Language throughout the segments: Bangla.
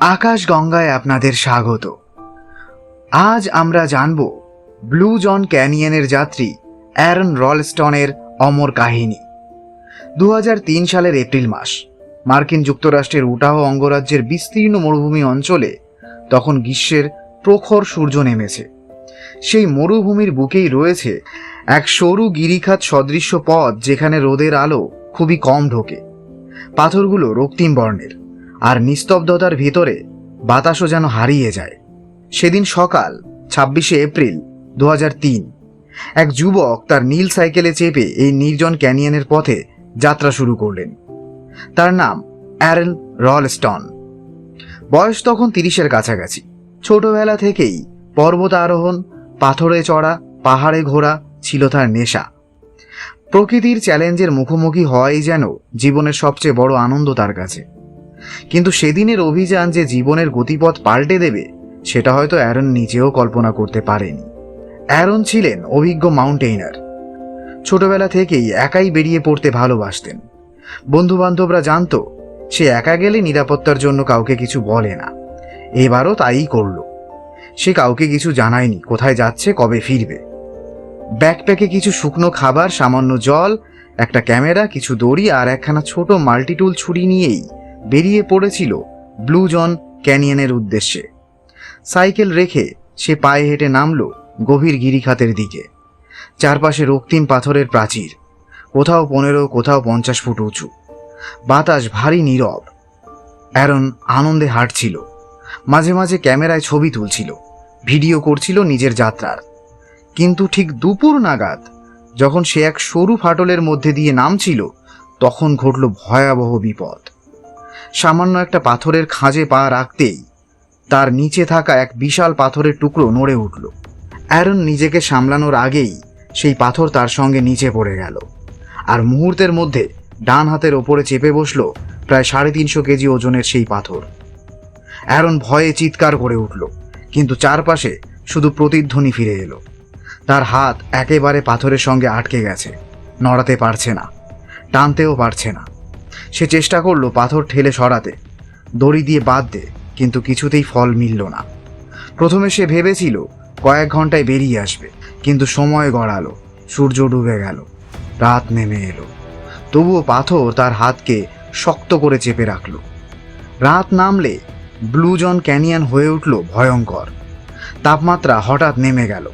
আকাশ গঙ্গায় আপনাদের স্বাগত। আজ আমরা জানব ব্লু জন ক্যানিয়নের যাত্রী অ্যারন রলস্টনের অমর কাহিনী। দু হাজার তিন সালের এপ্রিল মাস, মার্কিন যুক্তরাষ্ট্রের উটাহ অঙ্গরাজ্যের বিস্তীর্ণ মরুভূমি অঞ্চলে তখন গ্রীষ্মের প্রখর সূর্য নেমেছে। সেই মরুভূমির বুকেই রয়েছে এক সরু গিরিখাত সদৃশ্য পথ যেখানে রোদের আলো খুবই কম ঢোকে। পাথরগুলো রক্তিম বর্ণের। আর নিস্তব্ধতার ভিতরে বাতাসও যেন হারিয়ে যায়। সেদিন সকাল, ছাব্বিশে এপ্রিল দু এক যুবক তার নীল সাইকেলে চেপে এই নির্জন ক্যানিয়নের পথে যাত্রা শুরু করলেন। তার নাম অ্যারন রলস্টন। বয়স তখন তিরিশের কাছাকাছি। ছোটবেলা থেকেই পর্বত আরোহণ, পাথরে চড়া, পাহাড়ে ঘোরা ছিল তার নেশা। প্রকৃতির চ্যালেঞ্জের মুখোমুখি হওয়াই যেন জীবনের সবচেয়ে বড় আনন্দ তার কাছে। কিন্তু সেদিনের অভিযান যে জীবনের গতিপথ পাল্টে দেবে, সেটা হয়তো অ্যারন নিজেও কল্পনা করতে পারেনি। অ্যারন ছিলেন অভিজ্ঞ মাউন্টেইনার। ছোটবেলা থেকেই একাই বেরিয়ে পড়তে ভালোবাসতেন। বন্ধু বান্ধবরা জানতো, সে একা গেলে নিরাপত্তার জন্য কাউকে কিছু বলে না। এবারও তাই করল। সে কাউকে কিছু জানায়নি, কোথায় যাচ্ছে, কবে ফিরবে। ব্যাকপ্যাকে কিছু শুকনো খাবার, সামান্য জল, একটা ক্যামেরা, কিছু দড়ি আর একখানা ছোট মাল্টিটুল ছুরি নিয়েই বেরিয়ে পড়েছিল ব্লু জন ক্যানিয়নের উদ্দেশ্যে। সাইকেল রেখে সে পায়ে হেঁটে নামলো গভীর গিরিখাতের দিকে। চারপাশে রক্তিম পাথরের প্রাচীর, কোথাও পনেরো, কোথাও পঞ্চাশ ফুট উঁচু। বাতাস ভারী নীরব। অ্যারন আনন্দে হাঁটছিল। মাঝে মাঝে ক্যামেরায় ছবি তুলছিল, ভিডিও করছিল নিজের যাত্রার। কিন্তু ঠিক দুপুর নাগাদ, যখন সে এক সরু ফাটলের মধ্যে দিয়ে নামছিল, তখন ঘটল ভয়াবহ বিপদ। সামান্য একটা পাথরের খাঁজে পা রাখতেই তার নিচে থাকা এক বিশাল পাথরের টুকরো নড়ে উঠল। অ্যারন নিজেকে সামলানোর আগেই সেই পাথর তার সঙ্গে নিচে পড়ে গেল আর মুহূর্তের মধ্যে ডান হাতের ওপরে চেপে বসল প্রায় সাড়ে তিনশো কেজি ওজনের সেই পাথর। অ্যারন ভয়ে চিৎকার করে উঠল, কিন্তু চারপাশে শুধু প্রতিধ্বনি ফিরে এলো। তার হাত একেবারে পাথরের সঙ্গে আটকে গেছে, নড়াতে পারছে না, টানতেও পারছে না। সে চেষ্টা করল পাথর ঠেলে সরাতে। দড়ি দিয়ে বাঁধতে কিন্তু কিছুতেই ফল মিলল না। প্রথমে সে ভেবেছিল কয়েক ঘন্টায় বেরিয়ে আসবে, কিন্তু সময় গড়ালো, সূর্য ডুবে গেল, রাত নেমে এলো। তবুও পাথর তার হাতকে শক্ত করে চেপে রাখল। রাত নামলে ব্লুজন ক্যানিয়ন হয়ে উঠল ভয়ঙ্কর। তাপমাত্রা হঠাৎ নেমে গেল,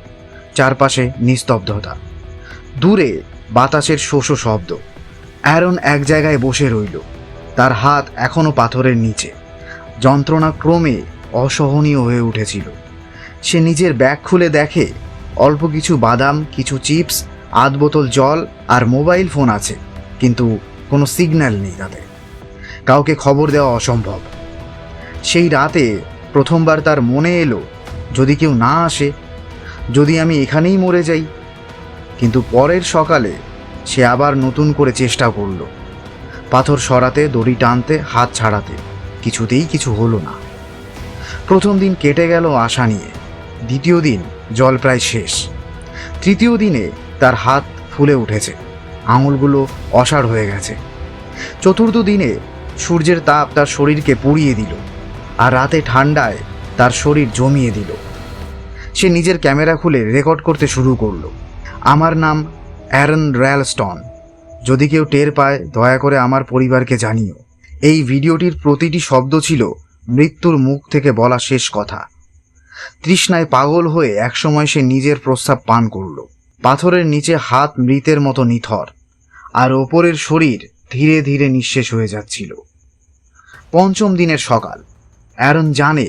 চারপাশে নিস্তব্ধতা। দূরে বাতাসের শোষো শব্দ। অ্যারন এক জায়গায় বসে রইল। তার হাত এখনও পাথরের নিচে। যন্ত্রণা ক্রমে অসহনীয় হয়ে উঠেছিল। সে নিজের ব্যাগ খুলে দেখে, অল্প কিছু বাদাম, কিছু চিপস, আধ বোতল জল আর মোবাইল ফোন আছে, কিন্তু কোনো সিগন্যাল নেই তাতে। কাউকে খবর দেওয়া অসম্ভব। সেই রাতে প্রথমবার তার মনে এলো, যদি কেউ না আসে, যদি আমি এখানেই মরে যাই। কিন্তু পরের সকালে সে আবার নতুন করে চেষ্টা করল। পাথর সরাতে, দড়ি টানতে, হাত ছাড়াতে। কিছুতেই কিছু হলো না। প্রথম দিন কেটে গেল আশা নিয়ে। দ্বিতীয় দিন জল প্রায় শেষ। তৃতীয় দিনে তার হাত ফুলে উঠেছে। আঙুলগুলো অসাড় হয়ে গেছে। চতুর্থ দিনে সূর্যের তাপ তার শরীরকে পুড়িয়ে দিল আর রাতে ঠান্ডায় তার শরীর জমিয়ে দিল। সে নিজের ক্যামেরা খুলে রেকর্ড করতে শুরু করল। আমার নাম অ্যারন র্যালস্টন। যদি কেউ টের পায়, দয়া করে আমার পরিবারকে জানিও। এই ভিডিওটির প্রতিটি শব্দ ছিল মৃত্যুর মুখ থেকে বলা শেষ কথা। তৃষ্ণায় পাগল হয়ে একসময় সে নিজের প্রস্তাব পান করল। পাথরের নিচে হাত মৃতের মতো নিথর, আর ওপরের শরীর ধীরে ধীরে নিঃশেষ হয়ে যাচ্ছিল। পঞ্চম দিনের সকাল। অ্যারন জানে,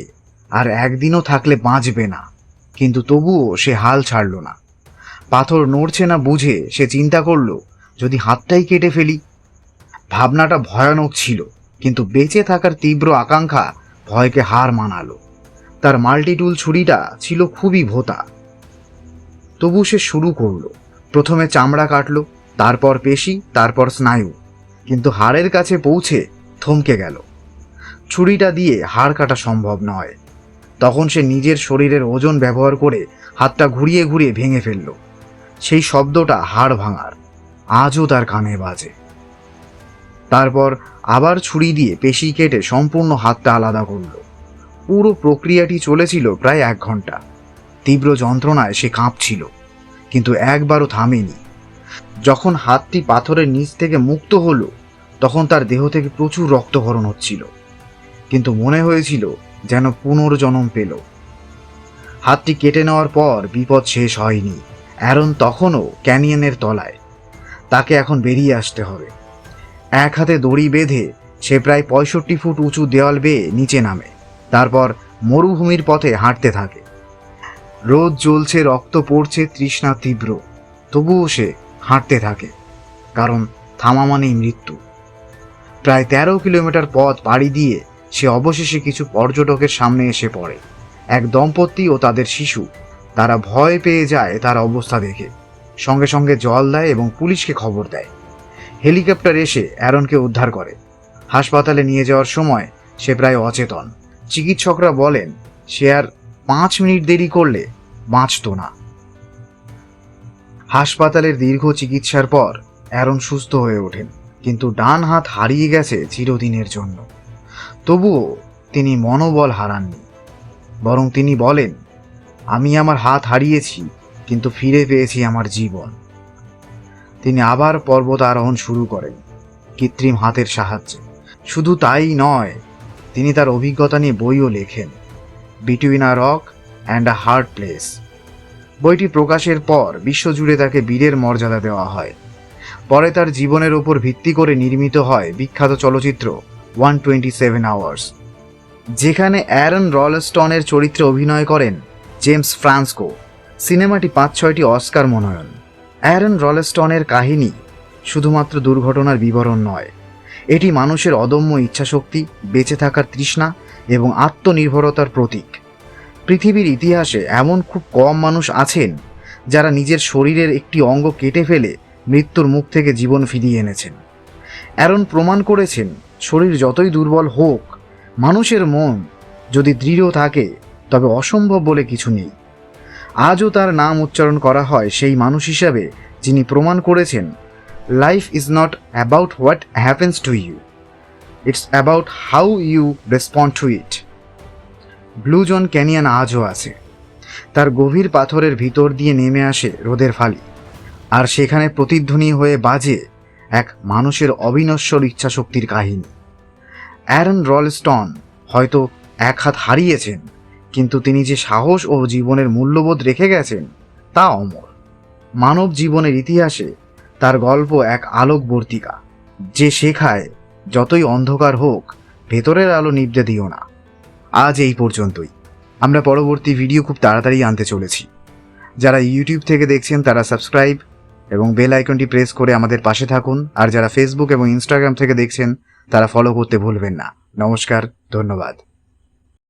আর একদিনও থাকলে বাঁচবে না, কিন্তু তবুও সে হাল ছাড়ল না। পাথর নড়ছে না বুঝে সে চিন্তা করল, যদি হাতটাই কেটে ফেলি। ভাবনাটা ভয়ানক ছিল, কিন্তু বেঁচে থাকার তীব্র আকাঙ্ক্ষা ভয়কে হার মানালো। তার মাল্টিটুল ছুরিটা ছিল খুবই ভোতা। তবু সে শুরু করল, প্রথমে চামড়া কাটলো, তারপর পেশি, তারপর স্নায়ু, কিন্তু হাড়ের কাছে পৌঁছে থমকে গেল। ছুরিটা দিয়ে হাড় কাটা সম্ভব নয়। তখন সে নিজের শরীরের ওজন ব্যবহার করে হাতটা ঘুরিয়ে ঘুরিয়ে ভেঙে ফেলল। সেই শব্দটা হাড় ভাঙার। আজও তার কানে বাজে। তারপর আবার ছুরি দিয়ে পেশি কেটে সম্পূর্ণ হাতটা আলাদা করল। পুরো প্রক্রিয়াটি চলেছিল প্রায় এক ঘণ্টা। তীব্র যন্ত্রণায় সে কাঁপছিল, কিন্তু একবারও থামেনি। যখন হাতটি পাথরের নিচ থেকে মুক্ত হলো, তখন তার দেহ থেকে প্রচুর রক্তক্ষরণ হচ্ছিল। কিন্তু মনে হয়েছিল যেন পুনর্জন্ম পেল। হাতটি কেটে নেওয়ার পর বিপদ শেষ হয়নি। অ্যারন তখনও ক্যানিয়নের তলায়। তাকে এখন বেরিয়ে আসতে হবে। এক হাতে দড়ি বেঁধে সে প্রায় পঁয়ষট্টি ফুট উঁচু দেওয়াল বেয়ে নিচে নামে। তারপর মরুভূমির পথে হাঁটতে থাকে। রোদ জ্বলছে, রক্ত পড়ছে, তৃষ্ণা তীব্র। তবুও সে হাঁটতে থাকে, কারণ থামা মানেই মৃত্যু। প্রায় তেরো কিলোমিটার পথ পাড়ি দিয়ে সে অবশেষে কিছু পর্যটকের সামনে এসে পড়ে। এক দম্পতি ও তাদের শিশু। তারা ভয় পেয়ে যায় তার অবস্থা দেখে। সঙ্গে সঙ্গে জল দেয় এবং পুলিশকে খবর দেয়। হেলিকপ্টার এসে অ্যারনকে উদ্ধার করে। হাসপাতালে নিয়ে যাওয়ার সময় সে প্রায় অচেতন। চিকিৎসকরা বলেন, সে আর পাঁচ মিনিট দেরি করলে বাঁচত না। হাসপাতালের দীর্ঘ চিকিৎসার পর অ্যারন সুস্থ হয়ে ওঠেন, কিন্তু ডান হাত হারিয়ে গেছে চিরদিনের জন্য। তবুও তিনি মনোবল হারাননি। বরং তিনি বলেন আমি আমার হাত হারিয়েছি, কিন্তু ফিরে পেয়েছি আমার জীবন। তিনি আবার পর্বত আরোহণ শুরু করেন, কৃত্রিম হাতের সাহায্যে। শুধু তাই নয়, তিনি তার অভিজ্ঞতা নিয়ে বইও লেখেন between a rock and a hard place বইটি প্রকাশের পর বিশ্বজুড়ে তাকে বীরের মর্যাদা দেওয়া হয়। পরে তার জীবনের ওপর ভিত্তি করে নির্মিত হয় বিখ্যাত চলচ্চিত্র ওয়ান টোয়েন্টি সেভেন আওয়ার্স। যেখানে অ্যারন রলস্টনের চরিত্রে অভিনয় করেন জেমস ফ্রান্সকো, সিনেমাটি পাঁচ ছয়টি অস্কার মনোনয়ন। অ্যারন রলেস্টনের কাহিনী শুধুমাত্র দুর্ঘটনার বিবরণ নয়, এটি মানুষের অদম্য ইচ্ছাশক্তি, বেঁচে থাকার তৃষ্ণা এবং আত্মনির্ভরতার প্রতীক। পৃথিবীর ইতিহাসে এমন খুব কম মানুষ আছেন যারা নিজের শরীরের একটি অঙ্গ কেটে ফেলে মৃত্যুর মুখ থেকে জীবন ফিরিয়ে এনেছেন। অ্যারন প্রমাণ করেছেন, শরীর যতই দুর্বল হোক, মানুষের মন যদি দৃঢ় থাকে তবে অসম্ভব বলে কিছু নেই। আজও তার নাম উচ্চারণ করা হয় সেই মানুষ হিসাবে যিনি প্রমাণ করেছেন life is not about what happens to you it's about how you respond to it Blue John Canyon আজও আছে। তার গভীর পাথরের ভিতর দিয়ে নেমে আসে রোদের ফালি, আর সেখানে প্রতিধ্বনি হয়ে বাজে এক মানুষের অবিনশ্বর ইচ্ছাশক্তির কাহিনী। অ্যারন রলস্টন হয়তো এক হাত হারিয়েছেন। কিন্তু তিনি যে সাহস ও জীবনের মূল্যবোধ রেখে গেছেন, তা অমর। মানব জীবনের ইতিহাসে তার গল্প এক আলোকবর্তিকা, যে শেখায় যতই অন্ধকার হোক, ভেতরের আলো নিবতে দিও না। আজ এই পর্যন্তই। আমরা পরবর্তী ভিডিও খুব তাড়াতাড়ি আনতে চলেছি। যারা ইউটিউব থেকে দেখছেন, তারা সাবস্ক্রাইব এবং বেল আইকনটি প্রেস করে আমাদের পাশে থাকুন। আর যারা ফেসবুক এবং ইনস্টাগ্রাম থেকে দেখছেন, তারা ফলো করতে ভুলবেন না। নমস্কার, ধন্যবাদ।